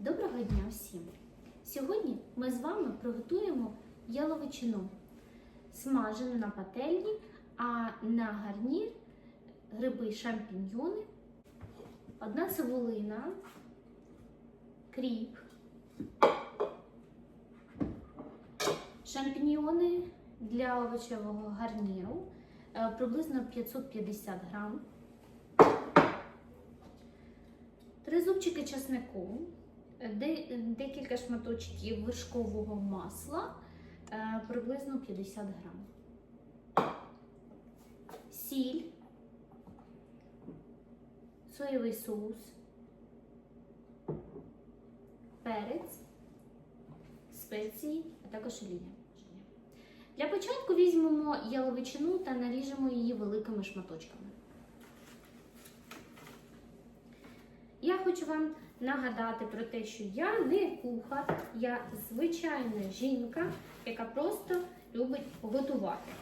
Доброго дня всім! Сьогодні ми з вами приготуємо яловичину, смажену на пательні, а на гарнір гриби шампіньйони, одна цибулина, кріп, шампіньйони для овочевого гарніру е, приблизно 550 грам. Три зубчики чеснику, декілька шматочків вершкового масла, е, приблизно 50 грам. Сіль, соєвий соус, перець, спеції, а також олія. Для початку візьмемо яловичину та наріжемо її великими шматочками. Я хочу вам нагадати про те, що я не кухар, я звичайна жінка, яка просто любить готувати.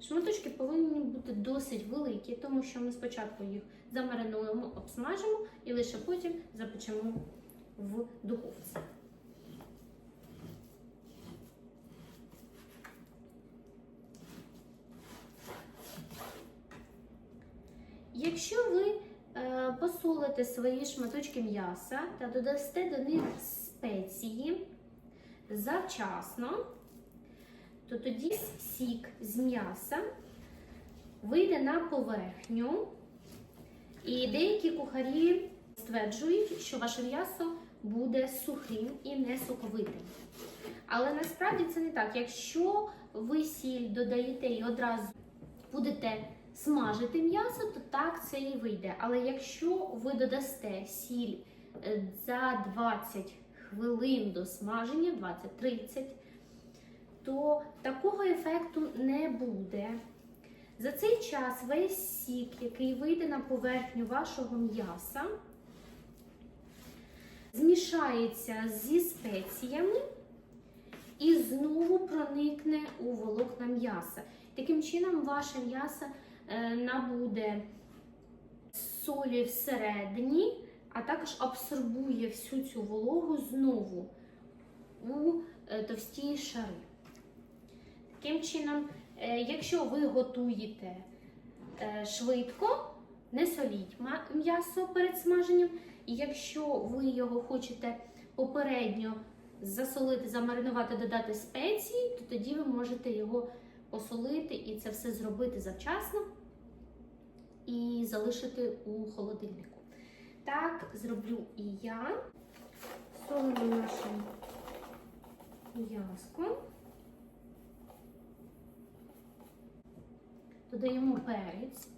Шматочки повинні бути досить великі, тому що ми спочатку їх замаринуємо, обсмажимо і лише потім запечемо в духовці. Якщо ви е, посолите свої шматочки м'яса та додасте до них спеції завчасно, то тоді сік з м'яса вийде на поверхню. І деякі кухарі стверджують, що ваше м'ясо буде сухим і не соковитим. Але насправді це не так. Якщо ви сіль додаєте і одразу будете смажити м'ясо, то так це і вийде. Але якщо ви додасте сіль е, за 20 хвилин до смаження, 20-30, то такого ефекту не буде. За цей час весь сік, який вийде на поверхню вашого м'яса, змішається зі спеціями і знову проникне у волокна м'яса. Таким чином, ваше м'ясо набуде солі всередині, а також абсорбує всю цю вологу знову у е, товсті шари. Таким чином, е, якщо ви готуєте е, швидко, не соліть м'ясо перед смаженням. І якщо ви його хочете попередньо засолити, замаринувати, додати спеції, то тоді ви можете його посолити і це все зробити завчасно і залишити у холодильнику. Так зроблю і я. Солимо наше м'яско. Додаємо перець.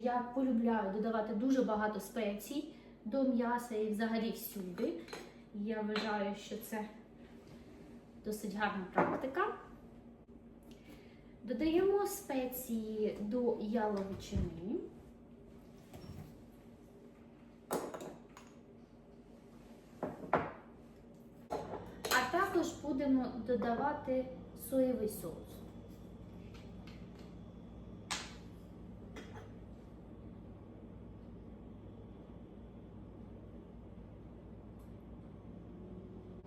Я полюбляю додавати дуже багато спецій до м'яса і взагалі всюди. Я вважаю, що це досить гарна практика. Додаємо спеції до яловичини. А також будемо додавати соєвий соус.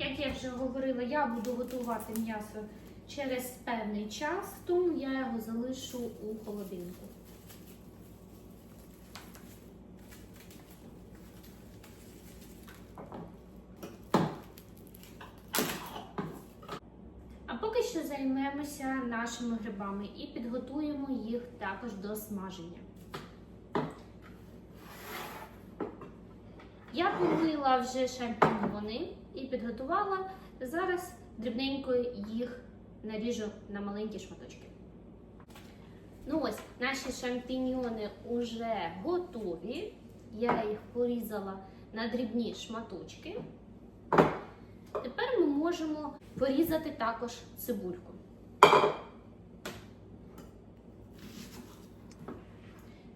Як я вже говорила, я буду готувати м'ясо через певний час, тому я його залишу у холодильнику. Що займемося нашими грибами і підготуємо їх також до смаження. Я помила вже шампіньйони і підготувала. Зараз дрібненько їх наріжу на маленькі шматочки. Ну ось, наші шампіньйони вже готові. Я їх порізала на дрібні шматочки. Тепер ми можемо порізати також цибульку.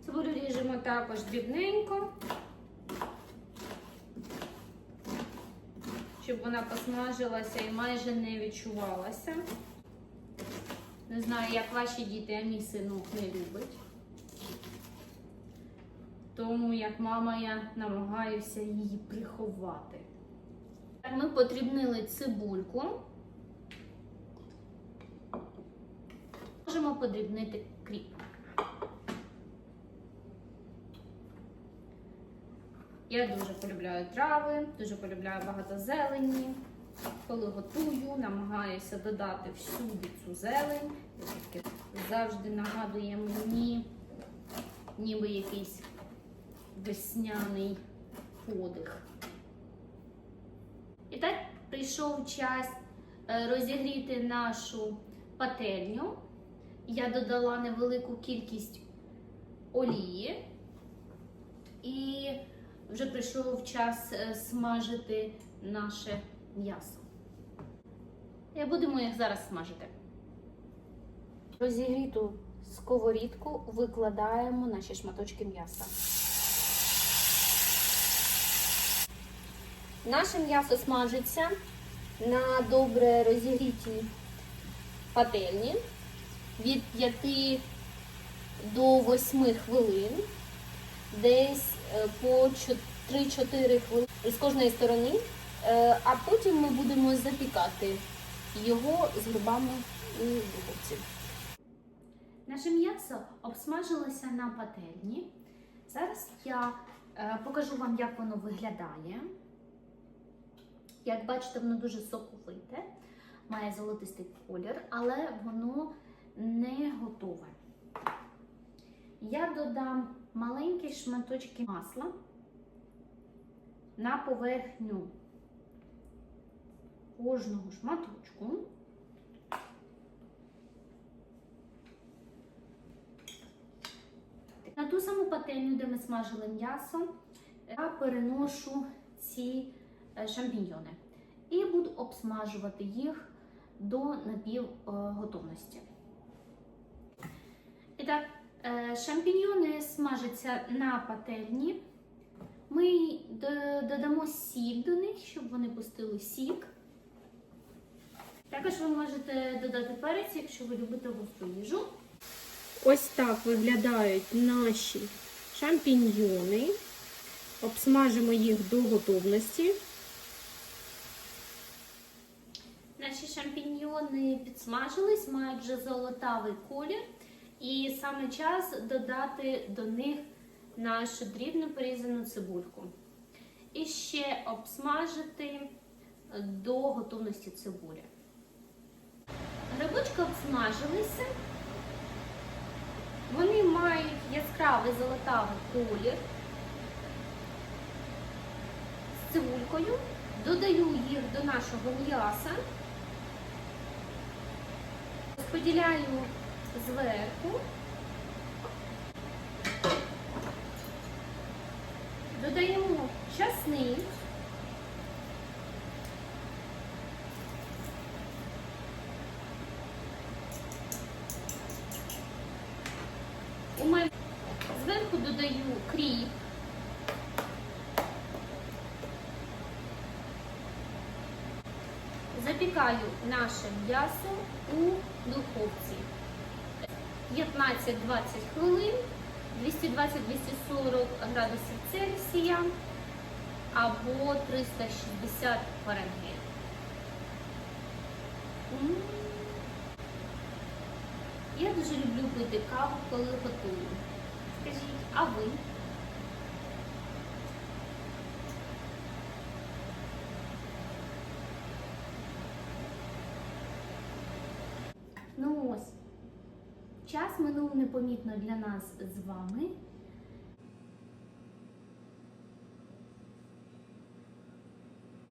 Цибулю ріжемо також дрібненько. Щоб вона посмажилася і майже не відчувалася. Не знаю, як ваші діти, а мій синок не любить. Тому як мама я намагаюся її приховати. Ми подрібнили цибульку. Можемо подрібнити кріп. Я дуже полюбляю трави, дуже полюбляю багато зелені. Коли готую, намагаюся додати всюди цю зелень. Завжди нагадує мені ніби якийсь весняний подих. І так прийшов час е, розігріти нашу пательню. Я додала невелику кількість олії. І вже прийшов час е, смажити наше м'ясо. І будемо їх зараз смажити. Розігріту сковорідку викладаємо наші шматочки м'яса. Наше м'ясо смажиться на добре розігрітій пательні від 5 до 8 хвилин, десь по 3-4 хвилини з кожної сторони, Е, а потім ми будемо запікати його з грибами у духовці. Наше м'ясо обсмажилося на пательні. Зараз я е, покажу вам, як воно виглядає. Як бачите, воно дуже соковите, має золотистий колір, але воно не готове. Я додам маленькі шматочки масла на поверхню кожного шматочку. На ту саму пательню, де ми смажили м'ясо, я переношу ці е, шампіньйони і буду обсмажувати їх до напівготовності. Е, шампіньйони смажаться на пательні. Ми додамо сіль до них, щоб вони пустили сік. Також ви можете додати перець, якщо ви любите густу їжу. Ось так виглядають наші шампіньйони. Обсмажимо їх до готовності. Наші шампіньйони підсмажились, мають вже золотавий колір. І саме час додати до них нашу дрібно порізану цибульку. І ще обсмажити до готовності цибулі. Грибочки обсмажилися. Вони мають яскравий золотавий колір з цибулькою. Додаю їх до нашого м'яса, розподіляю зверху, додаємо часник. Зверху додаю кріп. Запікаю наше м'ясо у духовці 15-20 хвилин, 220-240 градусів Цельсія або 360 Фаренгейт. Я дуже люблю пити каву, коли готую. Скажіть, а ви? Ну ось, час минув непомітно для нас з вами.